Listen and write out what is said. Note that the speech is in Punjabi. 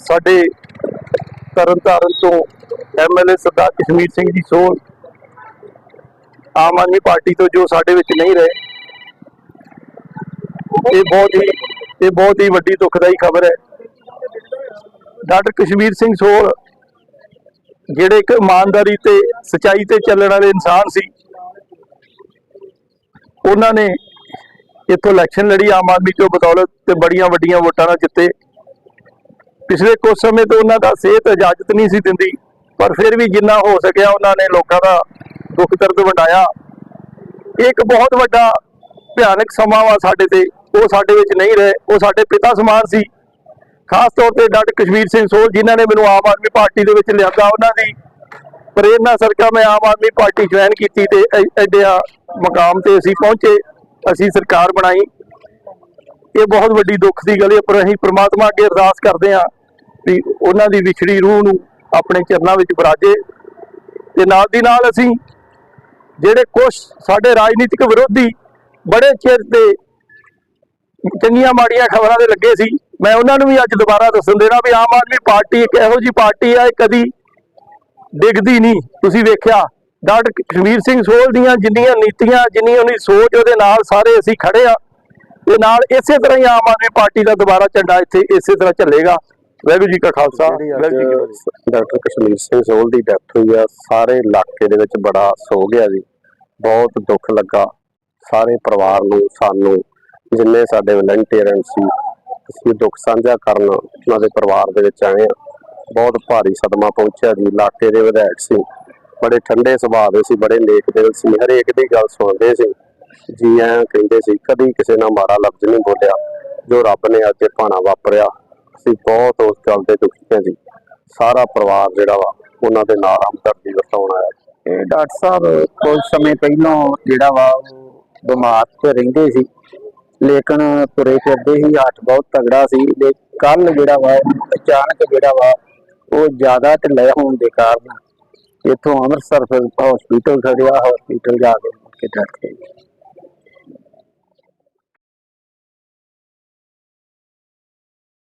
ਸਾਡੇ ਤਰਨਤਾਰਨ ਤੋਂ ਐਮਐਲਏ ਸਰਦਾਰ ਕਸ਼ਮੀਰ ਸਿੰਘ ਜੀ ਸੋਲ ਆਮ ਆਦਮੀ ਪਾਰਟੀ ਤੋਂ ਜੋ ਸਾਡੇ ਵਿੱਚ ਨਹੀਂ ਰਹੇ, ਇਹ ਬਹੁਤ ਹੀ, ਇਹ ਬਹੁਤ ਹੀ ਵੱਡੀ ਦੁਖਦਾਈ ਖਬਰ ਹੈ। ਡਾਕਟਰ ਕਸ਼ਮੀਰ ਸਿੰਘ ਸੋਲ ਜਿਹੜੇ ਇੱਕ ਇਮਾਨਦਾਰੀ ਤੇ ਸਚਾਈ ਤੇ ਚੱਲਣ ਵਾਲੇ ਇਨਸਾਨ ਸੀ, ਉਹਨਾਂ ਨੇ ਇੱਥੋਂ ਇਲੈਕਸ਼ਨ ਲੜੀ, ਆਮ ਆਦਮੀ ਚੋਂ ਬਦੌਲਤ ਤੇ ਬੜੀਆਂ ਵੱਡੀਆਂ ਵੋਟਾਂ ਨਾਲ ਜਿੱਤੇ। ਪਿਛਲੇ ਕੁਝ ਸਮੇਂ ਤੋਂ ਉਹਨਾਂ ਦਾ ਸਿਹਤ ਇਜਾਜ਼ਤ ਨਹੀਂ ਸੀ ਦਿੰਦੀ, ਪਰ ਫਿਰ ਵੀ ਜਿੰਨਾ ਹੋ ਸਕਿਆ ਉਹਨਾਂ ਨੇ ਲੋਕਾਂ ਦਾ ਦੁੱਖ ਦਰਦ ਵੰਡਾਇਆ। ਇਹ ਇੱਕ ਬਹੁਤ ਵੱਡਾ ਭਿਆਨਕ ਸਮਾਂ ਵਾ ਸਾਡੇ ਤੇ, ਉਹ ਸਾਡੇ ਵਿੱਚ ਨਹੀਂ ਰਹੇ, ਉਹ ਸਾਡੇ ਪਿਤਾ ਸਮਾਨ ਸੀ। ਖਾਸ ਤੌਰ ਤੇ ਡਾਕਟਰ ਕਸ਼ਮੀਰ ਸਿੰਘ ਸੋਲ ਜਿਨ੍ਹਾਂ ਨੇ ਮੈਨੂੰ ਆਮ ਆਦਮੀ ਪਾਰਟੀ ਦੇ ਵਿੱਚ ਲਿਆਂਦਾ, ਉਹਨਾਂ ਦੀ ਪ੍ਰੇਰਨਾ ਸਰਕਾ ਮੈਂ ਆਮ ਆਦਮੀ ਪਾਰਟੀ ਜੁਆਇਨ ਕੀਤੀ ਤੇ ਐਡਿਆ ਮਕਾਮ ਤੇ ਅਸੀਂ ਪਹੁੰਚੇ, ਅਸੀਂ ਸਰਕਾਰ ਬਣਾਈ। ਇਹ ਬਹੁਤ ਵੱਡੀ ਦੁੱਖ ਦੀ ਗੱਲ ਹੈ, ਪਰ ਅਸੀਂ ਪ੍ਰਮਾਤਮਾ ਅੱਗੇ ਅਰਦਾਸ ਕਰਦੇ ਹਾਂ ਵੀ ਉਹਨਾਂ ਦੀ ਵਿਛੜੀ ਰੂਹ ਨੂੰ ਆਪਣੇ ਚਰਨਾਂ ਵਿੱਚ ਬਰਾਜੇ ਤੇ ਨਾਲ ਦੀ ਨਾਲ ਅਸੀਂ ਜਿਹੜੇ ਕੁਝ ਸਾਡੇ ਰਾਜਨੀਤਿਕ ਵਿਰੋਧੀ ਬੜੇ ਚਿਰ ਤੇ ਚੰਗੀਆਂ ਮਾੜੀਆਂ ਖਬਰਾਂ ਦੇ ਲੱਗੇ ਸੀ, ਮੈਂ ਉਹਨਾਂ ਨੂੰ ਵੀ ਅੱਜ ਦੁਬਾਰਾ ਦੱਸਣ ਦੇਣਾ ਵੀ ਆਮ ਆਦਮੀ ਪਾਰਟੀ ਇੱਕ ਇਹੋ ਜੀ ਪਾਰਟੀ ਹੈ ਕਦੀ ਡਿੱਗਦੀ ਨਹੀਂ। ਤੁਸੀਂ ਵੇਖਿਆ ਡਾਕਟਰ ਕਸ਼ਮੀਰ ਸਿੰਘ ਸੋਲ ਦੀਆਂ ਜਿੰਨੀਆਂ ਨੀਤੀਆਂ, ਜਿੰਨੀ ਉਹਦੀ ਸੋਚ ਉਹਦੇ ਨਾਲ ਸਾਰੇ ਅਸੀਂ ਖੜੇ ਆ। ਤੇ ਨਾਲ ਇਸੇ ਤਰ੍ਹਾਂ ਹੀ ਆਮ ਆਦਮੀ ਪਾਰਟੀ ਦਾ ਦੁਬਾਰਾ ਝੰਡਾ ਇੱਥੇ ਇਸੇ ਤਰ੍ਹਾਂ ਚੱਲੇਗਾ। ਵਾਹਿਗੁਰੂ ਜੀ ਕਾ ਖਾਲਸਾ ਵਾਹਿਗੁਰੂ ਜੀ ਕੀ ਫਤਿਹ। ਡਾਕਟਰ ਕਸ਼ਮੀਰ ਸਿੰਘ ਸੋਲ ਦੀ ਡੈਥ ਹੋਈ ਆ ਸਾਰੇ ਇਲਾਕੇ ਦੇ ਵਿੱਚ ਬੜਾ ਸੋਗ ਆ ਜੀ। ਬਹੁਤ ਦੁੱਖ ਲੱਗਾ। ਸਾਰੇ ਪਰਿਵਾਰ ਨੂੰ ਸਾਨੂੰ ਜਿੰਨੇ ਸਾਡੇ ਵਲੰਟੀਅਰ ਸੀ ਅਸੀਂ ਦੁੱਖ ਸਾਂਝਾ ਕਰਨ ਉਹਨਾਂ ਦੇ ਪਰਿਵਾਰ ਦੇ ਵਿੱਚ ਆਏ ਆ। ਬਹੁਤ ਭਾਰੀ ਸਦਮਾ ਪਹੁੰਚਿਆ ਜੀ ਇਲਾਕੇ ਦੇ ਵਿਧਾਇਕ ਸੀ। ਬੜੇ ਠੰਡੇ ਸੁਭਾਅ ਦੇ ਸੀ ਬੜੇ ਨੇਕ ਦਿਲ ਸੀ। ਹਰੇਕ ਦੀ ਗੱਲ ਸੁਣਦੇ ਸੀ। ਜੀ ਐਂ ਕਹਿੰਦੇ ਸੀ ਕਦੀ ਕਿਸੇ ਨਾਲ ਮਾੜਾ ਲਫ਼ਜ਼ ਨਹੀਂ ਬੋਲਿਆ ਜੋ ਰੱਬ ਨੇ ਅੱਜ ਭਾਣਾ ਵਾਪਰਿਆ। ਅਸੀਂ ਬਹੁਤ ਉਸ ਗੱਲ ਦੇ ਦੁਖੀ ਹਾਂ ਸਾਰਾ ਪਰਿਵਾਰ ਜਿਹੜਾ ਵਾ, ਉਹਨਾਂ ਦੇ ਨਾਲ ਹਮਦਰਦੀ ਵਰਤਾਉਣ ਆਇਆ ਇਹ ਡਾਕਟਰ ਸਾਹਿਬ, ਕੁਝ ਸਮੇਂ ਪਹਿਲਾਂ ਜਿਹੜਾ ਵਾ ਬਿਮਾਰ ਤੇ ਰਹਿੰਦੇ ਸੀ। ਲੇਕਿਨ ਤੁਰੇ ਫਿਰਦੇ ਹੀ ਹੱਥ ਬਹੁਤ ਤਗੜਾ ਸੀ। ਤੇ ਕੱਲ ਜਿਹੜਾ ਵਾ, ਅਚਾਨਕ ਜਿਹੜਾ ਵਾ, ਉਹ ਜ਼ਿਆਦਾ ਢਿੱਲਾ ਹੋਣ ਦੇ ਕਾਰਨ ਇੱਥੋਂ ਅੰਮ੍ਰਿਤਸਰ ਫਿਰ ਹਸਪੀਟਲ ਖੜਿਆ ਹਸਪੀਟਲ ਜਾ ਕੇ ਮੁੜ ਕੇ ਡੈਥ